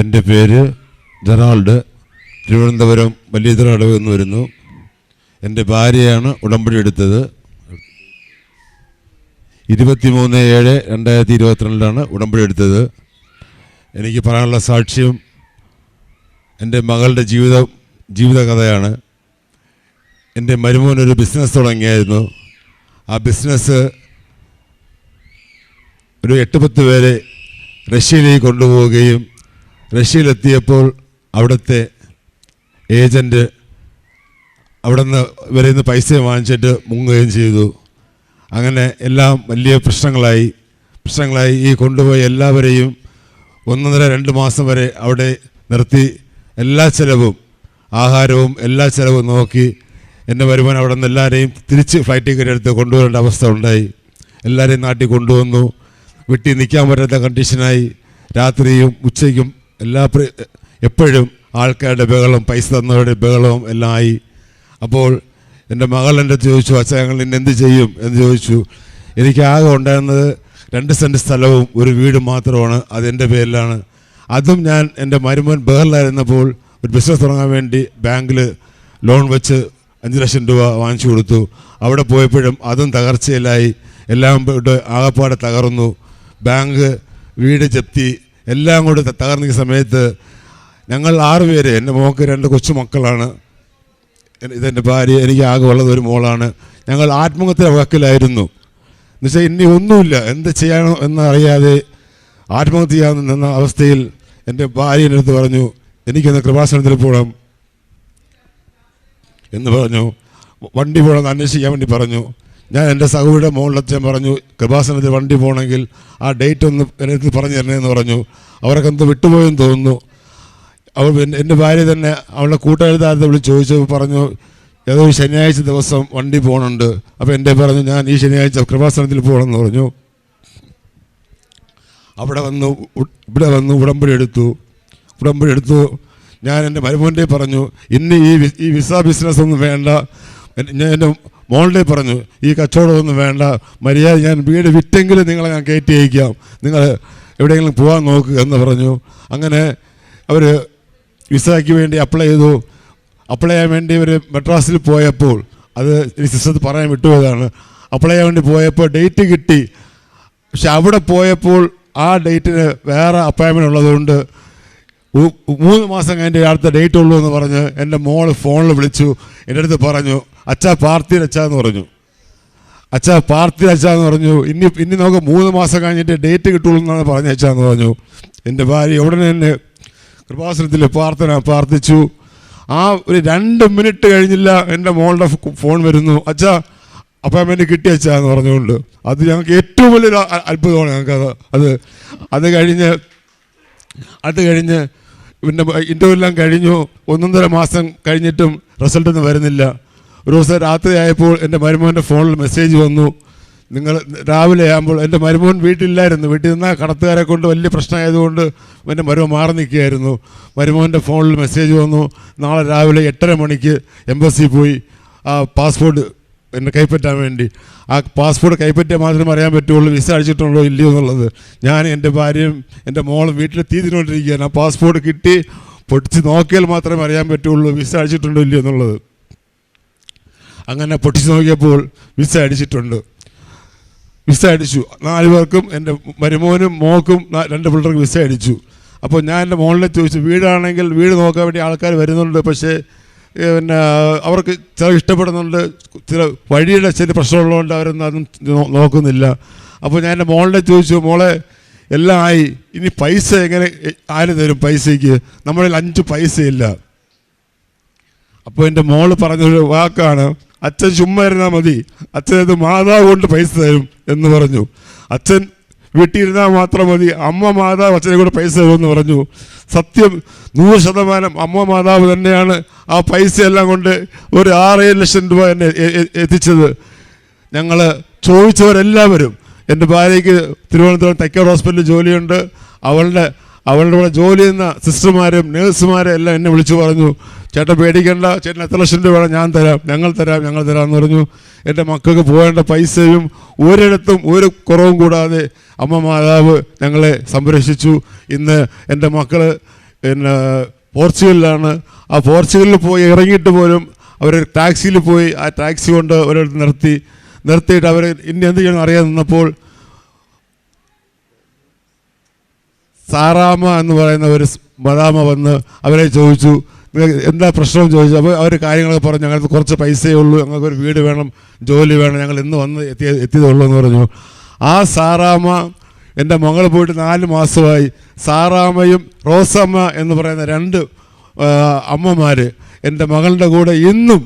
എന്റെ പേര് ജെറാൾഡ്. തിരുവനന്തപുരം വലിയതിറടവ് എന്ന് വരുന്നു. എന്റെ ഭാര്യയാണ് ഉടമ്പടി എടുത്തത്. ഇരുപത്തിമൂന്ന് ഏഴ് രണ്ടായിരത്തി ഇരുപത്തിരണ്ടിലാണ് ഉടമ്പടി എടുത്തത്. എനിക്ക് പറയാനുള്ള സാക്ഷ്യം എന്റെ മകളുടെ ജീവിത ജീവിതകഥയാണ്. എന്റെ മരുമോൻ ഒരു ബിസിനസ് തുടങ്ങിയായിരുന്നു. ആ ബിസിനസ് ഒരു എട്ട് പത്ത് പേരെ റഷ്യയിലേക്ക് കൊണ്ടുപോവുകയും റഷ്യയിലെത്തിയപ്പോൾ അവിടുത്തെ ഏജന്റ് അവിടെ നിന്ന് ഇവരിൽ നിന്ന് പൈസ വാങ്ങിച്ചിട്ട് മുങ്ങുകയും ചെയ്തു. അങ്ങനെ എല്ലാം വലിയ പ്രശ്നങ്ങളായി. പ്രശ്നങ്ങളായി ഈ കൊണ്ടുപോയ എല്ലാവരെയും ഒന്നര രണ്ട് മാസം വരെ അവിടെ നിർത്തി. എല്ലാ ചിലവും ആഹാരവും എല്ലാ ചിലവും നോക്കി എന്റെ വരുമാനം അവിടെ നിന്ന് എല്ലാവരെയും തിരിച്ച് ഫ്ലൈറ്റ് ടിക്കറ്റ് എടുത്ത് കൊണ്ടുവരേണ്ട അവസ്ഥ ഉണ്ടായി. എല്ലാവരെയും നാട്ടിൽ കൊണ്ടുവന്നു. വീട്ടിൽ നിൽക്കാൻ പറ്റാത്ത കണ്ടീഷനായി രാത്രിയും ഉച്ചയ്ക്കും എല്ലാ എപ്പോഴും ആൾക്കാരുടെ ബഹളം പൈസ തന്നവരുടെ ബഹളവും എല്ലാം ആയി. അപ്പോൾ എന്റെ മകൾ എന്റെ ചോദിച്ചു അച്ഛൻ ഞങ്ങൾ ഇന്ന് എന്ത് ചെയ്യും? എന്ന് ചോദിച്ചു. എനിക്കാകെ ഉണ്ടായിരുന്നത് രണ്ട് സെന്റ് സ്ഥലവും ഒരു വീട് മാത്രമാണ്. അതെന്റെ പേരിലാണ്. അതും ഞാൻ എന്റെ മരുമൻ ബഹറിലായിരുന്നപ്പോൾ ഒരു ബിസിനസ് തുടങ്ങാൻ വേണ്ടി ബാങ്കിൽ ലോൺ വെച്ച് അഞ്ച് ലക്ഷം രൂപ വാങ്ങിച്ചു കൊടുത്തു. അവിടെ പോയപ്പോഴും അതും തകർച്ചയിലായി. എല്ലാം ആകപ്പാടെ തകർന്നു. ബാങ്ക് വീട് ജപ്തി എല്ലാം കൂടെ തകർന്ന സമയത്ത് ഞങ്ങൾ ആറുപേര് എന്റെ മോക്ക് രണ്ട് കൊച്ചു മക്കളാണ്. ഇതെന്റെ ഭാര്യ എനിക്ക് ആകെ ഉള്ളത് ഒരു മോളാണ്. ഞങ്ങൾ ആത്മഹത്യ വക്കിലായിരുന്നു. എന്നുവെച്ചാൽ ഇനി ഒന്നുമില്ല. എന്ത് ചെയ്യണോ എന്നറിയാതെ ആത്മഹത്യ ചെയ്യാമെന്ന് നിന്ന അവസ്ഥയിൽ എന്റെ ഭാര്യ എന്റെ പറഞ്ഞു എനിക്കൊന്ന് കൃപാസനത്തിൽ പോകണം എന്ന് പറഞ്ഞു. വണ്ടി പോകണം എന്ന് അന്വേഷിക്കാൻ വേണ്ടി പറഞ്ഞു. ഞാൻ എന്റെ സഹോയുടെ ഞാൻ പറഞ്ഞു കൃപാസനത്തിൽ വണ്ടി പോകണമെങ്കിൽ ആ ഡേറ്റ് ഒന്ന് എനിക്ക് പറഞ്ഞു തരണേന്ന് പറഞ്ഞു. അവരൊക്കെ എന്തോ വിട്ടുപോയെന്ന് തോന്നുന്നു. അവൾ എന്റെ ഭാര്യ തന്നെ അവളുടെ കൂട്ടുകാരുടെ വിളിച്ച് ചോദിച്ചു പറഞ്ഞു ഏതോ ശനിയാഴ്ച ദിവസം വണ്ടി പോകണുണ്ട് അപ്പോൾ എന്റെ പറഞ്ഞു ഞാൻ ഈ ശനിയാഴ്ച കൃപാസനത്തിൽ പോകണമെന്ന് പറഞ്ഞു. അവിടെ വന്നു ഇവിടെ വന്നു ഉടമ്പടി എടുത്തു. ഉടമ്പടി എടുത്തു. ഞാൻ എന്റെ മരുമോന്റെ പറഞ്ഞു ഇന്ന് ഈ ഈ വിസ ബിസിനസ് ഒന്നും വേണ്ട. ഞാൻ എന്റെ മോളുടെ പറഞ്ഞു ഈ കച്ചവടമൊന്നും വേണ്ട. മര്യാദ ഞാൻ വീട് വിറ്റെങ്കിലും നിങ്ങളെ ഞാൻ കയറ്റി അയക്കാം. നിങ്ങൾ എവിടെയെങ്കിലും പോകാൻ നോക്കുക എന്ന് പറഞ്ഞു. അങ്ങനെ അവർ വിസയ്ക്ക് വേണ്ടി അപ്ലൈ ചെയ്തു. അപ്ലൈ ചെയ്യാൻ വേണ്ടി ഇവർ മെഡ്രാസിൽ പോയപ്പോൾ അത് ഈ സിസ്റ്റത്തിൽ പറയാൻ വിട്ടുപോയതാണ്. അപ്ലൈ ചെയ്യാൻ വേണ്ടി പോയപ്പോൾ ഡേറ്റ് കിട്ടി. പക്ഷെ അവിടെ പോയപ്പോൾ ആ ഡേറ്റിന് വേറെ അപ്പോയിൻമെന്റ് ഉള്ളതുകൊണ്ട് മൂന്ന് മാസം കഴിഞ്ഞ് അടുത്ത ഡേറ്റ് ഉള്ളൂ എന്ന് പറഞ്ഞ് എന്റെ മോൾ ഫോണിൽ വിളിച്ചു. എന്റെ അടുത്ത് പറഞ്ഞു അച്ഛാ പാർത്തിയുടെ അച്ഛാ എന്ന് പറഞ്ഞു. അച്ഛാ പാർത്തിയുടെ അച്ഛാ എന്ന് പറഞ്ഞു. ഇനി ഇനി നമുക്ക് മൂന്ന് മാസം കഴിഞ്ഞിട്ട് ഡേറ്റ് കിട്ടുള്ളൂ എന്നാണ് പറഞ്ഞ അച്ഛാന്ന് പറഞ്ഞു. എന്റെ ഭാര്യ ഉടനെ തന്നെ കൃപാസനത്തിൽ പ്രാർത്ഥന പ്രാർത്ഥിച്ചു. ആ ഒരു രണ്ട് മിനിറ്റ് കഴിഞ്ഞില്ല എന്റെ മോളുടെ ഫോൺ വരുന്നു. അച്ഛാ അപ്പോയിൻമെന്റ് കിട്ടിയ അച്ഛാ? എന്ന് പറഞ്ഞുകൊണ്ട്. അത് ഞങ്ങൾക്ക് ഏറ്റവും വലിയൊരു അത്ഭുതമാണ് ഞങ്ങൾക്ക് അത് അത് അത് കഴിഞ്ഞ് അത് കഴിഞ്ഞ് പിന്നെ ഇന്റർവ്യൂ എല്ലാം കഴിഞ്ഞു. ഒന്നൊന്നര മാസം കഴിഞ്ഞിട്ടും റിസൾട്ട് ഒന്നും വരുന്നില്ല. ഒരു ദിവസം രാത്രി ആയപ്പോൾ എന്റെ മരുമോന്റെ ഫോണിൽ മെസ്സേജ് വന്നു. നിങ്ങൾ രാവിലെ ആകുമ്പോൾ എന്റെ മരുമോൻ വീട്ടിലില്ലായിരുന്നു. വീട്ടിൽ നിന്നാൽ കടത്തുകാരെ കൊണ്ട് വലിയ പ്രശ്നമായതുകൊണ്ട് എന്റെ മരുമോൻ മാറി നിൽക്കുകയായിരുന്നു. മരുമോന്റെ ഫോണിൽ മെസ്സേജ് വന്നു. നാളെ രാവിലെ എട്ടര മണിക്ക് എംബസി പോയി. ആ പാസ്പോർട്ട് എന്നെ കൈപ്പറ്റാൻ വേണ്ടി. ആ പാസ്പോർട്ട് കൈപ്പറ്റിയാൽ മാത്രമേ അറിയാൻ പറ്റുള്ളൂ വിസ അടിച്ചിട്ടുണ്ടോ ഇല്ലയോ എന്നുള്ളത്. ഞാൻ എന്റെ ഭാര്യയും എന്റെ മോളും വീട്ടിൽ തീതിനോണ്ടിരിക്കുകയാണ് ആ പാസ്പോർട്ട് കിട്ടി പൊട്ടിച്ച് നോക്കിയാൽ മാത്രമേ അറിയാൻ പറ്റുള്ളൂ വിസ അടിച്ചിട്ടുണ്ടോ ഇല്ലയോ എന്നുള്ളത്. അങ്ങനെ പൊട്ടിച്ച് നോക്കിയപ്പോൾ വിസ അടിച്ചിട്ടുണ്ട്. വിസ അടിച്ചു. നാല് പേർക്കും എന്റെ മരുമോനും മോക്കും രണ്ട് പിള്ളേർക്ക് വിസ അടിച്ചു. അപ്പോൾ ഞാൻ എന്റെ മോളിനെ ചോദിച്ചു വീടാണെങ്കിൽ വീട് നോക്കാൻ വേണ്ടി ആൾക്കാർ വരുന്നുണ്ട് പക്ഷേ പിന്നെ അവർക്ക് ചില ഇഷ്ടപ്പെടുന്നുണ്ട് ചില വഴിയുടെ ചില പ്രശ്നമുള്ളതുകൊണ്ട് അവരൊന്നും അതും നോക്കുന്നില്ല. അപ്പോൾ ഞാൻ എന്റെ മോളിനെ ചോദിച്ചു മോളെ എല്ലാം ആയി. ഇനി പൈസ എങ്ങനെ ആര് തരും പൈസയ്ക്ക്? നമ്മളിൽ അഞ്ച് പൈസയില്ല. അപ്പോൾ എന്റെ മോൾ പറഞ്ഞൊരു വാക്കാണ് അച്ഛൻ ചുമ്മാ ഇരുന്നാൽ മതി. അച്ഛനത് മാതാവ് കൊണ്ട് പൈസ തരും എന്ന് പറഞ്ഞു. അച്ഛൻ വീട്ടിലിരുന്നാൽ മാത്രം മതി. അമ്മ മാതാവ് അച്ഛനെ കൂടെ പൈസ തരുമെന്ന് പറഞ്ഞു. സത്യം നൂറ് ശതമാനം അമ്മ മാതാവ് തന്നെയാണ് ആ പൈസ എല്ലാം കൊണ്ട് ഒരു ആറേഴ് ലക്ഷം രൂപ എന്നെ എത്തിച്ചത്. ഞങ്ങൾ ചോദിച്ചവരെല്ലാവരും എന്റെ ഭാര്യയ്ക്ക് തിരുവനന്തപുരം തെക്കോട് ഹോസ്പിറ്റലിൽ ജോലിയുണ്ട്. അവളുടെ അവളുടെ കൂടെ ജോലി ചെയ്യുന്ന സിസ്റ്റർമാരും നേഴ്സുമാരും എല്ലാം എന്നെ വിളിച്ചു പറഞ്ഞു ചേട്ടൻ പേടിക്കേണ്ട ചേട്ടൻ എത്ര ലക്ഷം രൂപ വേണം ഞാൻ തരാം ഞങ്ങൾ തരാം ഞങ്ങൾ തരാം എന്ന് പറഞ്ഞു. എന്റെ മക്കൾക്ക് പോകേണ്ട പൈസയും ഒരിടത്തും ഒരു കുറവും കൂടാതെ അമ്മ മാതാവ് ഞങ്ങളെ സംരക്ഷിച്ചു. ഇന്ന് എന്റെ മക്കൾ പിന്നെ പോർച്ചുഗലിലാണ്. ആ പോർച്ചുഗലിൽ പോയി ഇറങ്ങിയിട്ട് പോലും അവർ ടാക്സിയിൽ പോയി ആ ടാക്സി കൊണ്ട് ഒരിടത്ത് നിർത്തി. നിർത്തിയിട്ട് അവർ ഇനി എന്ത് ചെയ്യണം അറിയാൻ നിന്നപ്പോൾ സാറാമ എന്ന് പറയുന്ന ഒരു മദാമ വന്ന് അവരെ ചോദിച്ചു എന്താ പ്രശ്നം? ചോദിച്ചു. അപ്പോൾ അവർ കാര്യങ്ങളൊക്കെ പറഞ്ഞു ഞങ്ങൾക്ക് കുറച്ച് പൈസയേ ഉള്ളൂ ഞങ്ങൾക്ക് ഒരു വീട് വേണം ജോലി വേണം ഞങ്ങൾ ഇന്ന് വന്ന് എത്തിയ എത്തിയതുള്ളൂ എന്ന് പറഞ്ഞു. ആ സാറാമ എന്റെ മകൾ പോയിട്ട് നാല് മാസമായി. സാറാമയും റോസമ്മ എന്ന് പറയുന്ന രണ്ട് അമ്മമാർ എന്റെ മകളുടെ കൂടെ ഇന്നും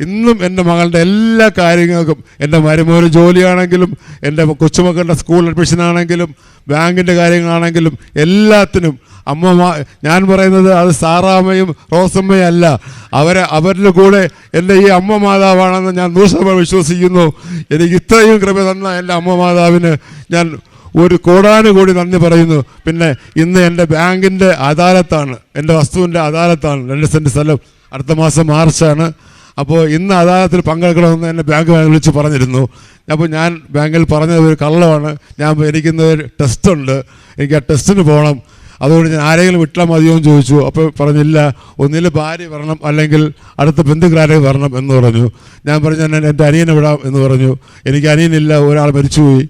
ഇന്നും എന്റെ മകളുടെ എല്ലാ കാര്യങ്ങൾക്കും എന്റെ മരുമോന് ജോലിയാണെങ്കിലും എന്റെ കൊച്ചുമക്കളുടെ സ്കൂൾ അഡ്മിഷൻ ആണെങ്കിലും ബാങ്കിന്റെ കാര്യങ്ങളാണെങ്കിലും എല്ലാത്തിനും അമ്മ ഞാൻ പറയുന്നത് അത് സാറാമ്മയും റോസമ്മയും അല്ല. അവരെ അവരുടെ കൂടെ എന്റെ ഈ അമ്മ മാതാവാണെന്ന് ഞാൻ നൂറ് വിശ്വസിക്കുന്നു. എനിക്ക് ഇത്രയും കൃപ തന്ന എന്റെ അമ്മ മാതാവിന് ഞാൻ ഒരു കോടാനുകൂടി നന്ദി പറയുന്നു. പിന്നെ ഇന്ന് എന്റെ ബാങ്കിന്റെ അദാലത്താണ് എന്റെ വസ്തുവിന്റെ അദാലത്താണ്. രണ്ട് സെന്റ് സ്ഥലം അടുത്ത മാസം മാർച്ചാണ്. അപ്പോൾ ഇന്ന് അദാലത്തിൽ പങ്കെടുക്കണമെന്ന് എന്നെ ബാങ്ക് വിളിച്ച് പറഞ്ഞിരുന്നു. അപ്പോൾ ഞാൻ ബാങ്കിൽ പറഞ്ഞത് ഒരു കള്ളമാണ്. ഞാൻ എനിക്കിന്ന് ഒരു ടെസ്റ്റ് ഉണ്ട്. എനിക്ക് ആ ടെസ്റ്റിന് പോകണം അതുകൊണ്ട് ഞാൻ ആരെങ്കിലും വിട്ടാൽ മതിയോ എന്ന് ചോദിച്ചു. അപ്പോൾ പറഞ്ഞില്ല. ഒന്നിൽ ഭാര്യ വരണം അല്ലെങ്കിൽ അടുത്ത ബന്ധുക്കളാരെയും വരണം എന്ന് പറഞ്ഞു. ഞാൻ പറഞ്ഞു ഞാൻ എന്റെ അനിയനെ വിടാം എന്ന് പറഞ്ഞു. എനിക്ക് അനിയനില്ല. ഒരാൾ മരിച്ചുപോയി.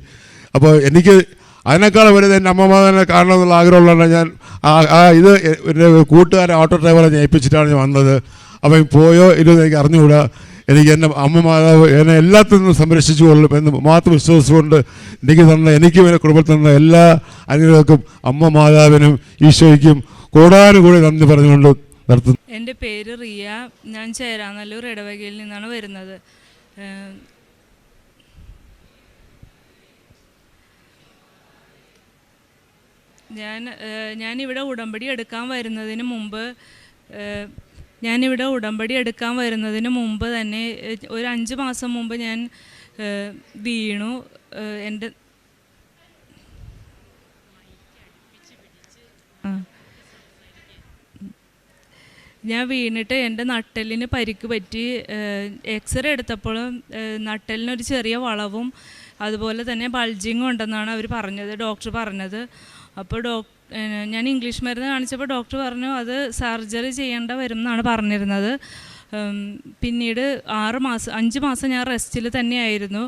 അപ്പോൾ എനിക്ക് അതിനേക്കാൾ വലുത് എന്റെ അമ്മമാരെ കാണണമെന്നുള്ള ആഗ്രഹമുള്ളതാണ് ഞാൻ ആ ഇത് എന്റെ കൂട്ടുകാരെ ഓട്ടോ ഡ്രൈവറെ ഞാൻ ഏൽപ്പിച്ചിട്ടാണ് ഞാൻ വന്നത്. അവൻ പോയോ ഇല്ലെന്ന് എനിക്ക് അറിഞ്ഞുകൂടാ. എനിക്ക് എന്റെ അമ്മ മാതാവ് എന്നെ എല്ലാത്തിൽ നിന്നും സംരക്ഷിച്ചു കൊള്ളും എന്ന് മാത്രം വിശ്വസിച്ചുകൊണ്ട് എനിക്ക് തന്ന എനിക്കും എന്റെ കുടുംബത്തിൽ തന്ന എല്ലാ അനുഗ്രഹങ്ങൾക്കും അമ്മ മാതാവിനും ഈശോയ്ക്കും കൂടാനുകൂടി നന്ദി പറഞ്ഞുകൊണ്ട് നടത്തുന്നു എന്റെ പേര് റിയ. ഞാൻ ചേരാനല്ലൂർ ഇടവകയിൽ നിന്നാണ് വരുന്നത്. ഞാൻ ഞാനിവിടെ ഉടമ്പടി എടുക്കാൻ വരുന്നതിന് മുമ്പ് ഞാനിവിടെ ഉടമ്പടി എടുക്കാൻ വരുന്നതിന് മുമ്പ് തന്നെ ഒരു അഞ്ച് മാസം മുമ്പ് ഞാൻ വീണു. എന്റെ ഞാൻ വീണിട്ട് എന്റെ നട്ടലിന് പരിക്ക് പറ്റി. എക്സ്റേ എടുത്തപ്പോഴും നട്ടലിനൊരു ചെറിയ വളവും അതുപോലെ തന്നെ ബൾജിങ്ങും ഉണ്ടെന്നാണ് അവർ പറഞ്ഞത് ഡോക്ടർ പറഞ്ഞത്. അപ്പോൾ ഡോക് ഏഹ് ഞാൻ ഇംഗ്ലീഷ് മരുന്ന് കാണിച്ചപ്പോൾ ഡോക്ടർ പറഞ്ഞു അത് സർജറി ചെയ്യേണ്ട വരും എന്നാണ് പറഞ്ഞിരുന്നത് പിന്നീട് ആറ് മാസം അഞ്ച് മാസം ഞാൻ റെസ്റ്റിൽ തന്നെയായിരുന്നു.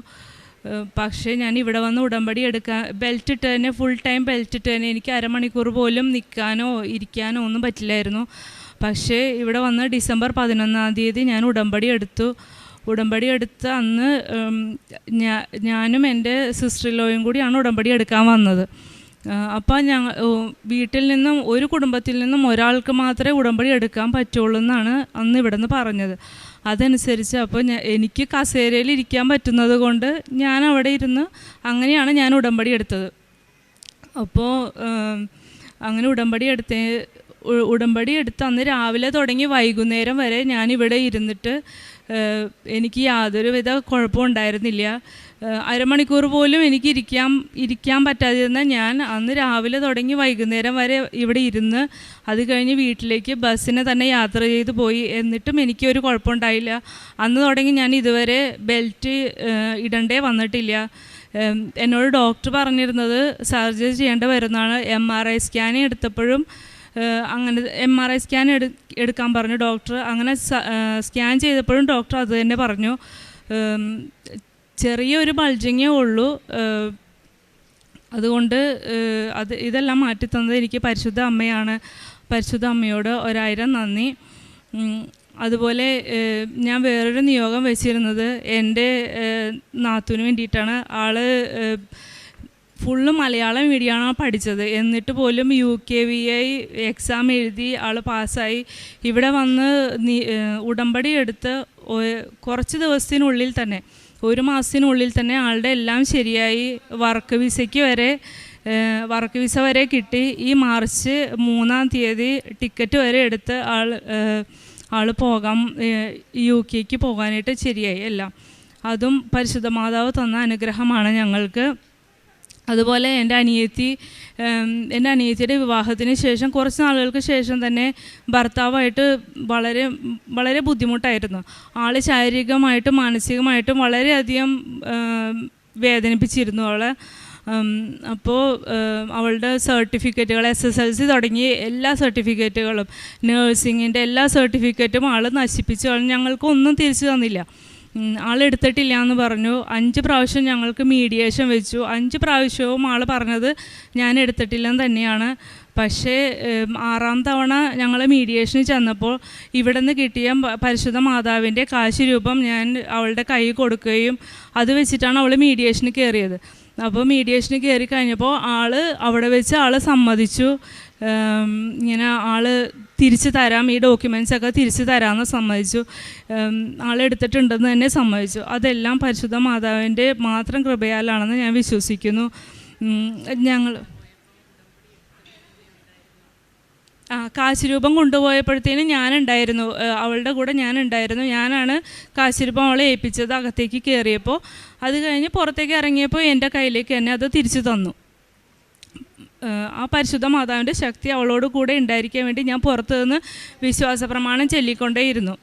പക്ഷേ ഞാൻ ഇവിടെ വന്ന് ഉടമ്പടി എടുക്കാൻ ബെൽറ്റ് ഇട്ട് തന്നെ ഫുൾ ടൈം ബെൽറ്റ് ഇട്ട് തന്നെ എനിക്ക് അരമണിക്കൂർ പോലും നിൽക്കാനോ ഇരിക്കാനോ ഒന്നും പറ്റില്ലായിരുന്നു. പക്ഷേ ഇവിടെ വന്ന് ഡിസംബർ പതിനൊന്നാം തീയതി ഞാൻ ഉടമ്പടി എടുത്തു. ഉടമ്പടി എടുത്ത അന്ന് ഞാനും എന്റെ സിസ്റ്റർ ലോയും കൂടിയാണ് ഉടമ്പടി എടുക്കാൻ വന്നത്. അപ്പോൾ ഞങ്ങൾ വീട്ടിൽ നിന്നും ഒരു കുടുംബത്തിൽ നിന്നും ഒരാൾക്ക് മാത്രമേ ഉടമ്പടി എടുക്കാൻ പറ്റുള്ളൂ എന്നാണ് അന്ന് ഇവിടെ നിന്ന് പറഞ്ഞത്. അതനുസരിച്ച് അപ്പോൾ എനിക്ക് കസേരയിൽ ഇരിക്കാൻ പറ്റുന്നത് കൊണ്ട് ഞാൻ അവിടെ ഇരുന്ന് അങ്ങനെയാണ് ഞാൻ ഉടമ്പടി എടുത്തത്. അപ്പോൾ അങ്ങനെ ഉടമ്പടി എടുത്ത ഉടമ്പടി എടുത്ത് അന്ന് രാവിലെ തുടങ്ങി വൈകുന്നേരം വരെ ഞാനിവിടെ ഇരുന്നിട്ട് എനിക്ക് യാതൊരുവിധ ഏഹ്, അരമണിക്കൂർ പോലും എനിക്ക് ഇരിക്കാൻ ഇരിക്കാൻ പറ്റാതിരുന്ന ഞാൻ അന്ന് രാവിലെ തുടങ്ങി വൈകുന്നേരം വരെ ഇവിടെ ഇരുന്ന് അത് കഴിഞ്ഞ് വീട്ടിലേക്ക് ബസ്സിനെ തന്നെ യാത്ര ചെയ്ത് പോയി എന്നിട്ടും എനിക്കൊരു കുഴപ്പമുണ്ടായില്ല. അന്ന് തുടങ്ങി ഞാൻ ഇതുവരെ ബെൽറ്റ് ഇടണ്ടേ വന്നിട്ടില്ല. എന്നോട് ഡോക്ടർ പറഞ്ഞിരുന്നത് സർജറി ചെയ്യേണ്ട വരുന്നതാണ്. എം ആർ ഐ സ്കാൻ എടുത്തപ്പോഴും അങ്ങനെ എം ആർ ഐ സ്കാൻ എടു എടുക്കാൻ പറഞ്ഞു. ഡോക്ടർ അങ്ങനെ സ്കാൻ ചെയ്തപ്പോഴും ഡോക്ടർ അത് തന്നെ പറഞ്ഞു. ചെറിയൊരു ബൾജിങ്ങേ ഉള്ളൂ. അതുകൊണ്ട് അത് ഇതെല്ലാം മാറ്റിത്തന്നത് എനിക്ക് പരിശുദ്ധ അമ്മയാണ്. പരിശുദ്ധ അമ്മയോട് ഒരായിരം നന്ദി. അതുപോലെ ഞാൻ വേറൊരു നിയോഗം വെച്ചിരുന്നത് എന്റെ നാത്തുവിന് വേണ്ടിയിട്ടാണ്. ആൾ ഫുള്ള് മലയാളം മീഡിയമാണ് പഠിച്ചത്. എന്നിട്ട് പോലും U K V I exam എഴുതി ആൾ പാസ്സായി. ഇവിടെ വന്ന് ഉടമ്പടി എടുത്ത് കുറച്ച് ദിവസത്തിനുള്ളിൽ തന്നെ ഒരു മാസത്തിനുള്ളിൽ തന്നെ ആളുടെ എല്ലാം ശരിയായി. വർക്ക് വിസയ്ക്ക് വരെ വർക്ക് വിസ വരെ കിട്ടി. ഈ മാർച്ച് മൂന്നാം തീയതി ടിക്കറ്റ് വരെ എടുത്ത് ആൾ ആൾ പോകാം യു കെക്ക് പോകാനായിട്ട് ശരിയായി. എല്ലാം. അതും പരിശുദ്ധ മാതാവ് തന്ന അനുഗ്രഹമാണ് ഞങ്ങൾക്ക്. അതുപോലെ എന്റെ അനിയത്തി എന്റെ അനിയത്തിയുടെ വിവാഹത്തിന് ശേഷം കുറച്ച് നാളുകൾക്ക് ശേഷം തന്നെ ഭർത്താവായിട്ട് വളരെ വളരെ ബുദ്ധിമുട്ടായിരുന്നു. ആൾ ശാരീരികമായിട്ടും മാനസികമായിട്ടും വളരെയധികം വേദനിപ്പിച്ചിരുന്നു അവളെ. അപ്പോൾ അവളുടെ സർട്ടിഫിക്കറ്റുകൾ എസ് എസ് എൽ സി തുടങ്ങി എല്ലാ സർട്ടിഫിക്കറ്റുകളും നേഴ്സിങ്ങിന്റെ എല്ലാ സർട്ടിഫിക്കറ്റും ആൾ നശിപ്പിച്ചു. ഞങ്ങൾക്കൊന്നും തിരിച്ചു തന്നില്ല. എടുത്തിട്ടില്ല എന്ന് പറഞ്ഞു. അഞ്ച് പ്രാവശ്യം ഞങ്ങൾക്ക് മീഡിയേഷൻ വെച്ചു. അഞ്ച് പ്രാവശ്യവും ആൾ പറഞ്ഞത് ഞാൻ എടുത്തിട്ടില്ലെന്ന് തന്നെയാണ്. പക്ഷേ ആറാം തവണ ഞങ്ങൾ മീഡിയേഷന് ചെന്നപ്പോൾ ഇവിടെ നിന്ന് കിട്ടിയ പരിശുദ്ധ മാതാവിന്റെ കാശ് രൂപം ഞാൻ അവളുടെ കൈ കൊടുക്കുകയും അത് വെച്ചിട്ടാണ് അവൾ മീഡിയേഷന് കയറിയത്. അപ്പോൾ മീഡിയേഷന് കയറി കഴിഞ്ഞപ്പോൾ ആൾ അവിടെ വെച്ച് ആൾ സമ്മതിച്ചു. ഇങ്ങനെ ആൾ തിരിച്ചു തരാം ഈ ഡോക്യുമെന്റ്സ് ഒക്കെ തിരിച്ചു തരാമെന്ന് സമ്മതിച്ചു. ആളെടുത്തിട്ടുണ്ടെന്ന് തന്നെ സമ്മതിച്ചു. അതെല്ലാം പരിശുദ്ധ മാതാവിന്റെ മാത്രം കൃപയാലാണെന്ന് ഞാൻ വിശ്വസിക്കുന്നു. ഞങ്ങൾ ആ കാശിരൂപം കൊണ്ടുപോയപ്പോഴത്തേനും ഞാനുണ്ടായിരുന്നു. അവളുടെ കൂടെ ഞാനുണ്ടായിരുന്നു. ഞാനാണ് കാശിരൂപം അവളെ ഏൽപ്പിച്ചത് അകത്തേക്ക് കയറിയപ്പോൾ. അത് കഴിഞ്ഞ് പുറത്തേക്ക് ഇറങ്ങിയപ്പോൾ എന്റെ കയ്യിലേക്ക് തന്നെ അത് തിരിച്ചു തന്നു. ആ പരിശുദ്ധ മാതാവിന്റെ ശക്തി അവളോട് കൂടെ ഉണ്ടായിരിക്കാൻ വേണ്ടി ഞാൻ പുറത്തു നിന്ന് വിശ്വാസ പ്രമാണം ചൊല്ലിക്കൊണ്ടേയിരുന്നു.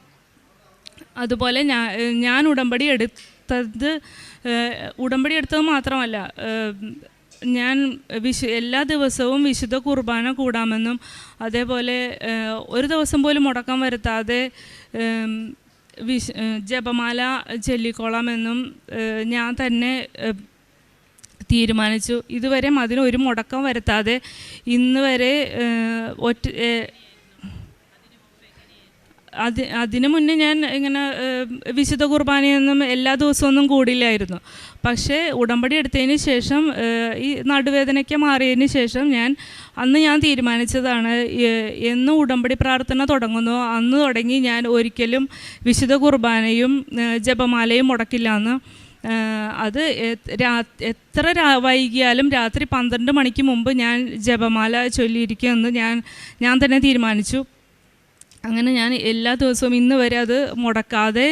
അതുപോലെ ഞാൻ ഞാൻ ഉടമ്പടി എടുത്തത് ഉടമ്പടി എടുത്തത് മാത്രമല്ല ഞാൻ വിശു എല്ലാ ദിവസവും വിശുദ്ധ കുർബാന കൂടാമെന്നും അതേപോലെ ഒരു ദിവസം പോലും മുടക്കം വരുത്താതെ വിശ് ജപമാല ചൊല്ലിക്കോളാമെന്നും ഞാൻ തന്നെ തീരുമാനിച്ചു. ഇതുവരെ അതിന് ഒരു മുടക്കം വരുത്താതെ ഇന്ന് വരെ ഒറ്റ അത് അതിനു മുന്നേ ഞാൻ ഇങ്ങനെ വിശുദ്ധ കുർബാനയൊന്നും എല്ലാ ദിവസമൊന്നും കൂടില്ലായിരുന്നു. പക്ഷേ ഉടമ്പടി എടുത്തതിന് ശേഷം ഈ നടുവേദനയ്ക്ക് മാറിയതിന് ശേഷം ഞാൻ അന്ന് ഞാൻ തീരുമാനിച്ചതാണ് എന്ന് ഉടമ്പടി പ്രാർത്ഥന തുടങ്ങുന്നു. അന്ന് തുടങ്ങി ഞാൻ ഒരിക്കലും വിശുദ്ധ കുർബാനയും ജപമാലയും മുടക്കില്ല എന്ന്. അത് എത്ര വൈകിയാലും രാത്രി പന്ത്രണ്ട് മണിക്ക് മുമ്പ് ഞാൻ ജപമാല ചൊല്ലിയിരിക്കുമെന്ന് ഞാൻ ഞാൻ തന്നെ തീരുമാനിച്ചു. അങ്ങനെ ഞാൻ എല്ലാ ദിവസവും ഇന്ന് വരെ അത് മുടക്കാതെ